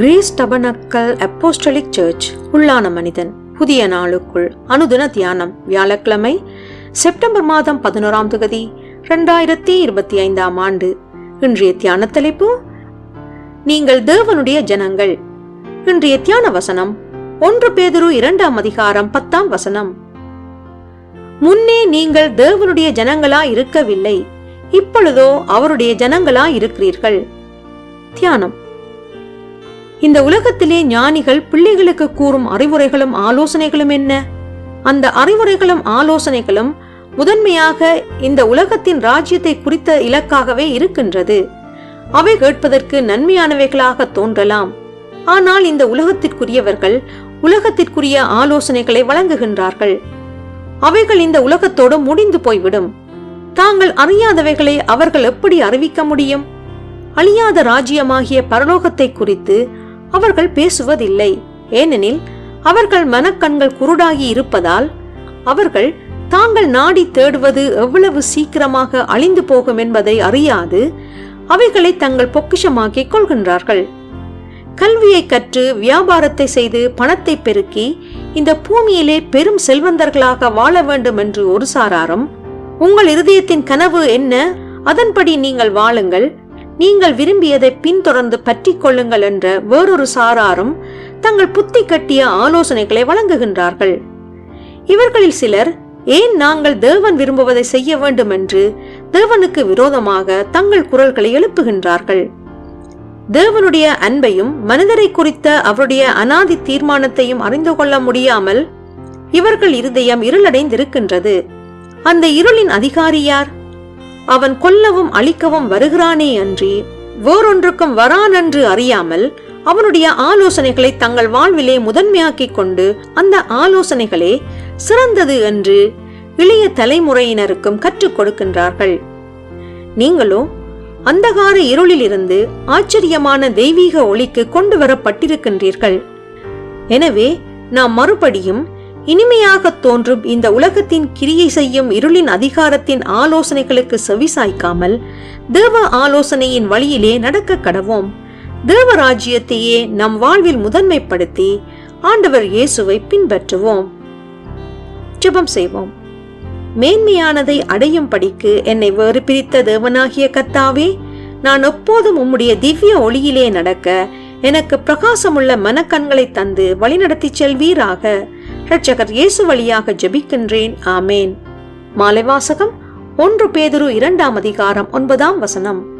Greece tabernacle apostolic search உள்ளான மனிதன். புதிய நாளுக்குள் அனுதின தியானம் வியாழக்கிழமை செப்டம்பர் மாதம் பதினோராம் தொகுதி இரண்டாயிரத்தி இருபத்தி ஐந்தாம் ஆண்டு. இன்றைய தியான தலைப்பு நீங்கள் தேவனுடைய ஜனங்கள். இன்றைய தியான வசனம் ஒன்று பேதுரு இரண்டாம் அதிகாரம் பத்தாம் வசனம். முன்னே நீங்கள் தேவனுடைய ஜனங்களா இருக்கவில்லை இப்பொழுதோ அவருடைய ஜனங்களா இருக்கிறீர்கள் தியானம். இந்த உலகத்திலே ஞானிகள் பிள்ளைகளுக்கு கூறும் அறிவுரைகளும் ஆலோசனைகளும் என்ன? அந்த அறிவுரைகளும் ஆலோசனைகளும் முதன்மையாக இந்த உலகத்தின் ராஜ்யத்தை குறித்த இலக்காகவே இருக்கின்றது. அவை கேட்பதற்கு நன்மையானவைகளாக தோன்றலாம். ஆனால் இந்த உலகத்திற்குரியவர்கள் உலகத்திற்குரிய ஆலோசனைகளை வழங்குகின்றார்கள். அவைகள் இந்த உலகத்தோடு முடிந்து போய்விடும். தாங்கள் அறியாதவைகளை அவர்கள் எப்படி அறிவிக்க முடியும்? அழியாத ராஜ்யமாகிய பரலோகத்தை குறித்து அவர்கள் பேசுவதில்லை. ஏனெனில் அவர்கள் மனக்கண்கள் குருடாகி இருப்பதால் அவர்கள் தாங்கள் நாடி தேடுவது எவ்வளவு சீக்கிரமாக அழிந்து போகும் என்பதை அறியாது. அவைகளை தங்கள் பொக்கிஷமாக்கிக் கொள்கின்றார்கள். கல்வியை கற்று வியாபாரத்தை செய்து பணத்தை பெருக்கி இந்த பூமியிலே பெரும் செல்வந்தர்களாக வாழ வேண்டும் என்று ஒரு சாராரும். உங்கள் இருதயத்தின் கனவு என்ன? அதன்படி நீங்கள் வாழுங்கள். நீங்கள் விரும்பியதை பின்தொடர்ந்து பற்றி கொள்ளுங்கள் என்ற வேறொரு சாராரும் தங்கள் புத்தி கட்டிய ஆலோசனைகளை வழங்குகின்றார்கள். இவர்களில் சிலர் ஏன் நாங்கள் தேவன் விரும்புவதை செய்ய வேண்டும் என்று தேவனுக்கு விரோதமாக தங்கள் குரல்களை எழுப்புகின்றார்கள். தேவனுடைய அன்பையும் மனிதரை குறித்த அவருடைய அனாதி தீர்மானத்தையும் அறிந்து கொள்ள முடியாமல் இவர்கள் இருதயம் இருளடைந்திருக்கின்றது. அந்த இருளின் அதிகாரி யார்? அவன் கொல்லவும் அழிக்கவும் வருகிறானே அன்றி வேறொன்றுக்கும் வரான் என்று அறியாமல் அவனுடைய ஆலோசனைகளை தங்கள் வாழ்விலே முதன்மையாக்கிக் கொண்டு அந்த ஆலோசனைகளே சிறந்தது என்று இளைய தலைமுறையினருக்கும் கற்றுக் கொடுக்கின்றார்கள். நீங்களோ அந்தகார இருளிலிருந்து ஆச்சரியமான தெய்வீக ஒளிக்கு கொண்டு வரப்பட்டிருக்கின்றீர்கள். எனவே நாம் மறுபடியும் இனிமையாக தோன்றும் இந்த உலகத்தின் கிரியை செய்யும் இருளின் அதிகாரத்தின் ஆலோசனைகளுக்கு செவிசாய்க்காமல் தேவ ஆலோசனையின் வழியிலே நடக்க கடவோம். தேவ ராஜ்யத்தையே நம் வாழ்வில் முதன்மைப்படுத்தி ஆண்டவர் இயேசுவை பின்பற்றுவோம். ஜெபம் செய்வோம். மேன்மையானதை அடையும் படிக்கு என்னை வேறு பிரித்த தேவனாகிய கத்தாவே நான் எப்போதும் உம்முடைய திவ்ய ஒளியிலே நடக்க எனக்கு பிரகாசமுள்ள மனக்கண்களை தந்து வழிநடத்தி செல்வீராக. இரட்சகர் இயேசு வழியாக ஜெபிக்கின்றேன். ஆமேன். மாலை வாசகம் ஒன்று பேதுரு இரண்டாம் அதிகாரம் ஒன்பதாம் வசனம்.